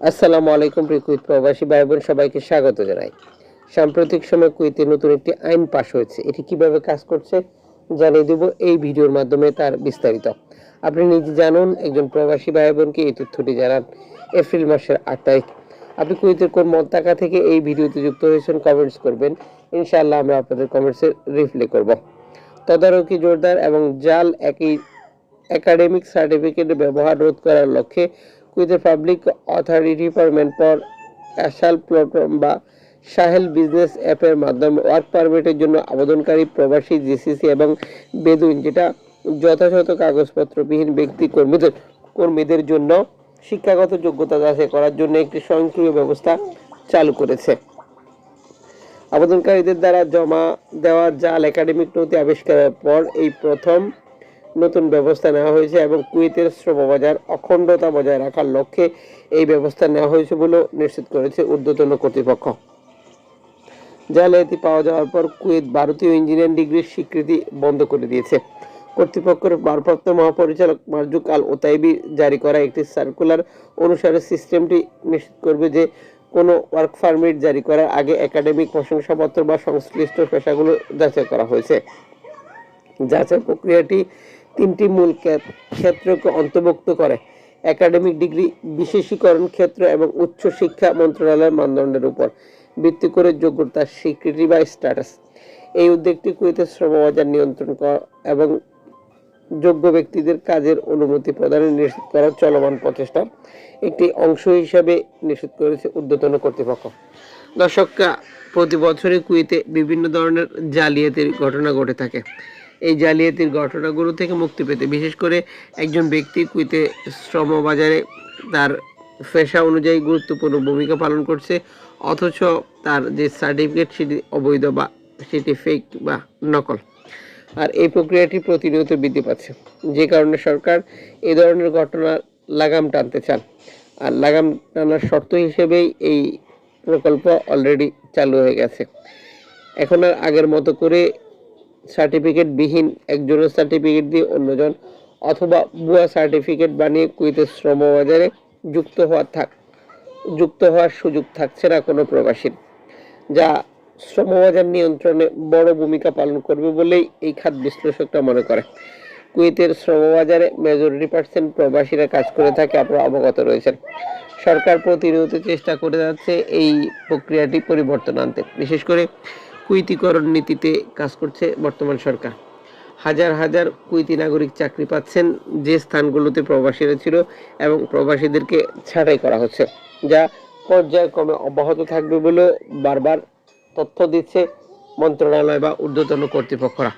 আসসালামু আলাইকুম প্রিয় কুইত প্রবাসী ভাই বোন সবাইকে স্বাগত জানাই। সাম্প্রতিক সময় কুইতে নতুন একটি আইন পাশ হয়েছে। এটি কীভাবে কাজ করছে জানিয়ে দেব এই ভিডিওর মাধ্যমে তার বিস্তারিত। আপনি নিজে জানুন, একজন প্রবাসী ভাই বোনকে এই তথ্যটি জানান এপ্রিল মাসের আট তারিখ। আপনি কুইতের কোন মন্তাকা থেকে এই ভিডিওতে যুক্ত হয়েছেন কমেন্টস করবেন। ইনশাআল্লাহ আমরা আপনাদের কমেন্টসের রিপ্লাই করব। তদারকি জোরদার এবং জাল একই একাডেমিক সার্টিফিকেট ব্যবহার রোধ করার লক্ষ্যে কুইতের পাবলিক অথরিটি ফর ম্যানপাওয়ার অ্যাসাল প্ল্যাটফর্ম বা সাহেল বিজনেস অ্যাপের মাধ্যমে ওয়ার্ক পারমিটের জন্য আবেদনকারী প্রবাসী জিসিসি এবং বেদুইন, যেটা যথাযথ কাগজপত্রবিহীন ব্যক্তি কর্মীদের কর্মীদের জন্য শিক্ষাগত যোগ্যতা যাচাই করার জন্য একটি স্বয়ংক্রিয় ব্যবস্থা চালু করেছে। আবেদনকারীদের দ্বারা জমা দেওয়া জাল একাডেমিক নথি আবিষ্কারের পর এই প্রথম নতুন ব্যবস্থা নেওয়া হয়েছে এবং কুয়েতের শ্রমবাজার অখণ্ডতা বজায় রাখার লক্ষ্যে এই ব্যবস্থা নেওয়া হয়েছে বলেও নিশ্চিত করেছে ঊর্ধ্বতন কর্তৃপক্ষ। জালিয়াতি পাওয়া যাওয়ার পর কুয়েত ভারতীয় ইঞ্জিনিয়ারিং ডিগ্রির স্বীকৃতি বন্ধ করে দিয়েছে। কর্তৃপক্ষের ভারপ্রাপ্ত মহাপরিচালক মার্জুক আল ওতাইবি জারি করা একটি সার্কুলার অনুসারে সিস্টেমটি নিশ্চিত করবে যে কোনো ওয়ার্ক পারমিট জারি করার আগে একাডেমিক প্রশংসাপত্র বা সংশ্লিষ্ট পেশাগুলো যাচাই করা হয়েছে। যাচাই প্রক্রিয়াটি তিনটি মূল ক্ষেত্রকে অন্তর্ভুক্ত করে। একাডেমিক ডিগ্রি বিশেষীকরণ ক্ষেত্র এবং উচ্চ শিক্ষা মন্ত্রণালয়ের মানদণ্ডের উপর ভিত্তি করে যোগ্যতার স্বীকৃতি বা স্ট্যাটাস এই উদ্যোগটি কুয়েতের শ্রমবাজার নিয়ন্ত্রণ এবং যোগ্য ব্যক্তিদের কাজের অনুমতি প্রদানে নিশ্চিত করার চলমান প্রচেষ্টা একটি অংশ হিসাবে নিশ্চিত করেছে ঊর্ধ্বতন কর্তৃপক্ষ। দর্শকরা প্রতি বছরই কুয়েতে বিভিন্ন ধরনের জালিয়াতির ঘটনা ঘটে থাকে। এই জালিয়াতির ঘটনাগুলো থেকে মুক্তি পেতে, বিশেষ করে একজন ব্যক্তি কুইতে শ্রম বাজারে তার পেশা অনুযায়ী গুরুত্বপূর্ণ ভূমিকা পালন করছে, অথচ তার যে সার্টিফিকেট সেটি অবৈধ বা সেটি ফেক বা নকল। আর এই প্রক্রিয়াটি প্রতিনিয়ত বৃদ্ধি পাচ্ছে। যে কারণে সরকার এ ধরনের ঘটনা লাগাম টানতে চান। আর লাগাম টানার শর্ত হিসেবেই এই প্রকল্প অলরেডি চালু হয়ে গেছে। এখন আর আগের মতো করে সার্টিফিকেট বিহীন একজনের সার্টিফিকেট দিয়ে অন্যজন অথবা ভুয়া সার্টিফিকেট বানিয়ে কুইতের শ্রমবাজারে যুক্ত হওয়ার থাক, যুক্ত হওয়ার সুযোগ থাকছে না কোনো প্রবাসীর, যা শ্রমবাজার নিয়ন্ত্রণে বড় ভূমিকা পালন করবে বলেই এই খাত বিশ্লেষকরা মনে করে। কুয়েতের শ্রমবাজারে মেজরিটি পার্সেন্ট প্রবাসীরা কাজ করে থাকে আপনারা অবগত রয়েছেন। সরকার প্রতিনিয়ত চেষ্টা করে যাচ্ছে এই প্রক্রিয়াটি পরিবর্তন আনতে। বিশেষ করে কুইতিকরণ নীতিতে কাজ করছে বর্তমান সরকার। হাজার হাজার কুইতি নাগরিক চাকরি পাচ্ছেন যে স্থানগুলোতে প্রবাসীরা ছিল এবং প্রবাসীদেরকে ছাঁটাই করা হচ্ছে, যা পর্যায়ক্রমে অব্যাহত থাকবে বলে বারবার তথ্য দিচ্ছে মন্ত্রণালয় বা ঊর্ধ্বতন কর্তৃপক্ষরা।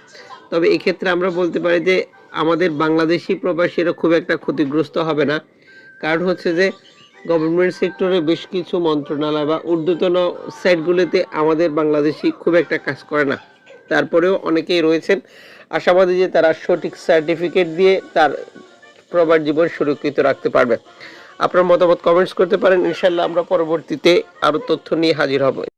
তবে এক্ষেত্রে আমরা বলতে পারি যে আমাদের বাংলাদেশি প্রবাসীরা খুব একটা ক্ষতিগ্রস্ত হবে না। কারণ হচ্ছে যে গভর্নমেন্ট সেক্টরে বেশ কিছু মন্ত্রণালয় বা ঊর্ধ্বতন সাইটগুলোতে আমাদের বাংলাদেশি খুব একটা কাজ করে না। তারপরেও অনেকেই রয়েছেন। আশাবাদী যে তারা সঠিক সার্টিফিকেট দিয়ে তার প্রবার জীবন সুরক্ষিত রাখতে পারবে। আপনার মতামত কমেন্টস করতে পারেন। ইনশাল্লাহ আমরা পরবর্তীতে আরও তথ্য নিয়ে হাজির হব।